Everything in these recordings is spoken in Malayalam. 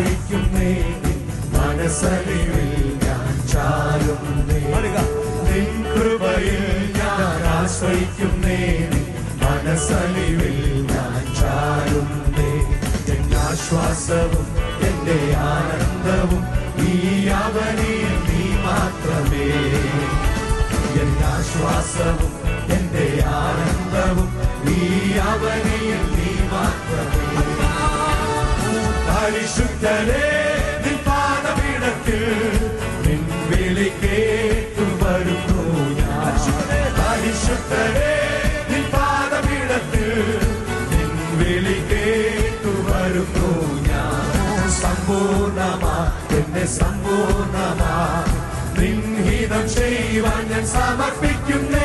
ആശ്രയിക്കുന്നേ മനസ്സലിവിൽ ഞാൻ ചാരുന്നേ നിൻ കൃപയിൽ ഞാൻ ആശ്രയിക്കുന്നേ മനസ്സലിവിൽ ഞാൻ ചാരുന്നേ എൻ ആശ്വാസവും എന്റെ ആനന്ദവും ഈ അവനിൽ നീ മാത്രമേ. എൻ ആശ്വാസവും എന്റെ ആനന്ദവും ഈ അവനിൽ നീ മാത്രമേ. പരിശുദ്ധരേ നിൻ പാദപീഠത്തിൽ നിൻ വിളി കേട്ടു വരുന്നു ഞാൻ. പരിശുദ്ധരേ നിൻ പാദപീഠത്തിൽ നിൻ വിളി കേട്ടു വരുന്നു ഞാൻ. സമ്പൂർണമാ എന്നെ സമ്പൂർണമാ. നിൻഹിതം ചെയ്യുവാൻ ഞാൻ സമർപ്പിക്കുന്നേ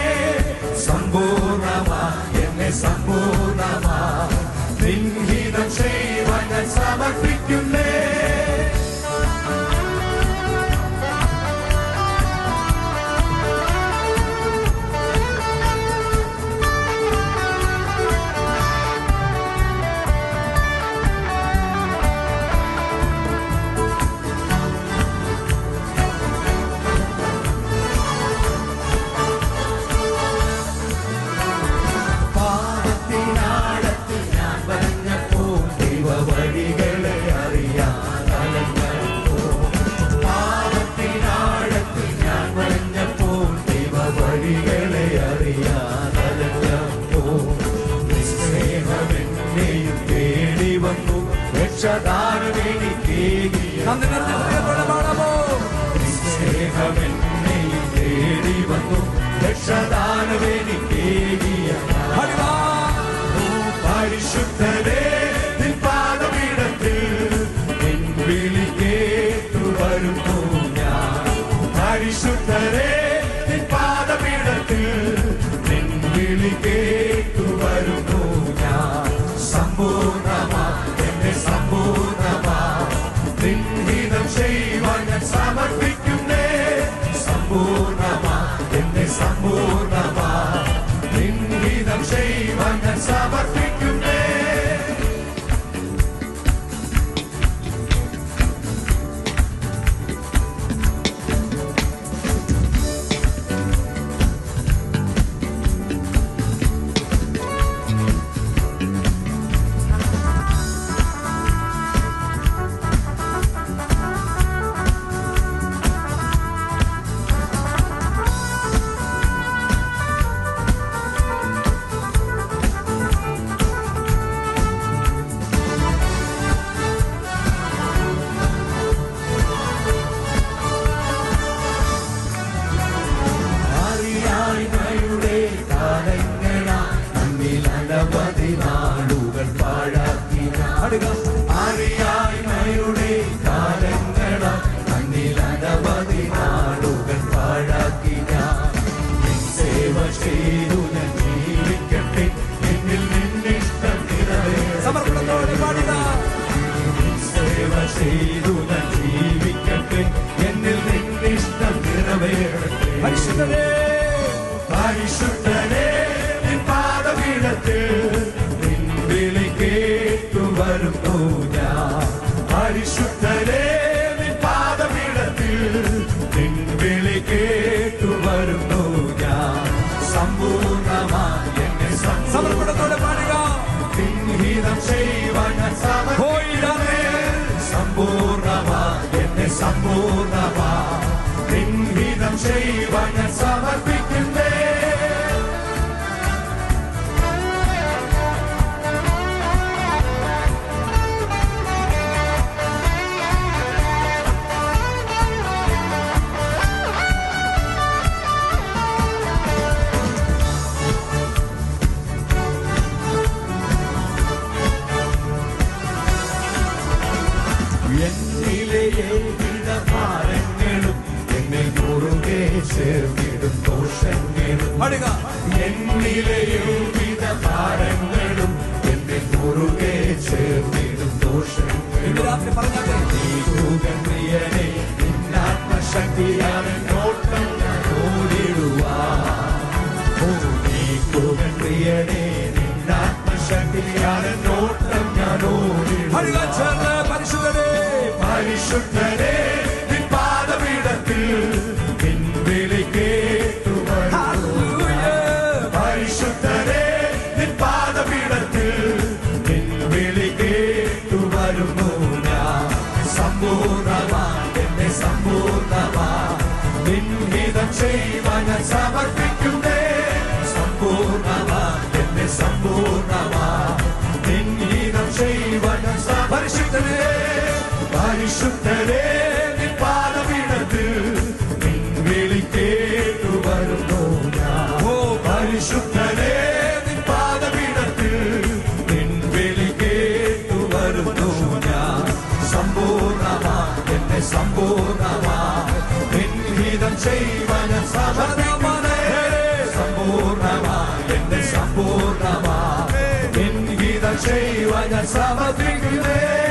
നന്ദി നിറഞ്ഞ ഹൃദയത്തോടെ പാടാമോ സ്നേഹമെന്നെയും തേടി വന്നു എനിക്കേകിയ നിൻഹിതം സേവ ചെയ്തു ഞാൻ ജീവിക്കട്ടെ എന്നിൽ നിന്നിഷ്ടം നിറവേറട്ടെ. പരിശുദ്ധനേ. പരിശുദ്ധനേ പാദപീഠത്തിൽ നിൻ വിളി കേട്ടു എന്നെ സമ്പൂർണമാ നിൻഹിതം ചെയ്യുവാൻ ചേർത്തിടും ദോഷങ്ങളും. എന്നിലെ യോഗ്യത ഭാരങ്ങളും എന്റെ കുറുകെ ചേർത്തിടും ദോഷങ്ങളെ. ഇന്നാത്മശക്തിയാണ് നോട്ടം ഓടിടുവാ. പ്രിയനെ നിന്നാത്മശക്തിയാണ് നോട്ടം ഞാൻ ഓടിടുക പരിശുദ്ധനെ. പരിശുദ്ധനെ പാദപീഠത്തിൽ സമ്പൂർണവ എന്നെ സമ്പൂർണവ നിൻഹിതം ചെയ്വന സമർപ്പിക്കുന്നേ സമ്പൂർണവ എന്നെ സമ്പൂർണവ നിൻഹിതം ചെയ്വന പരിശുദ്ധനേ പരിശുദ്ധനേ Σαββατρίκη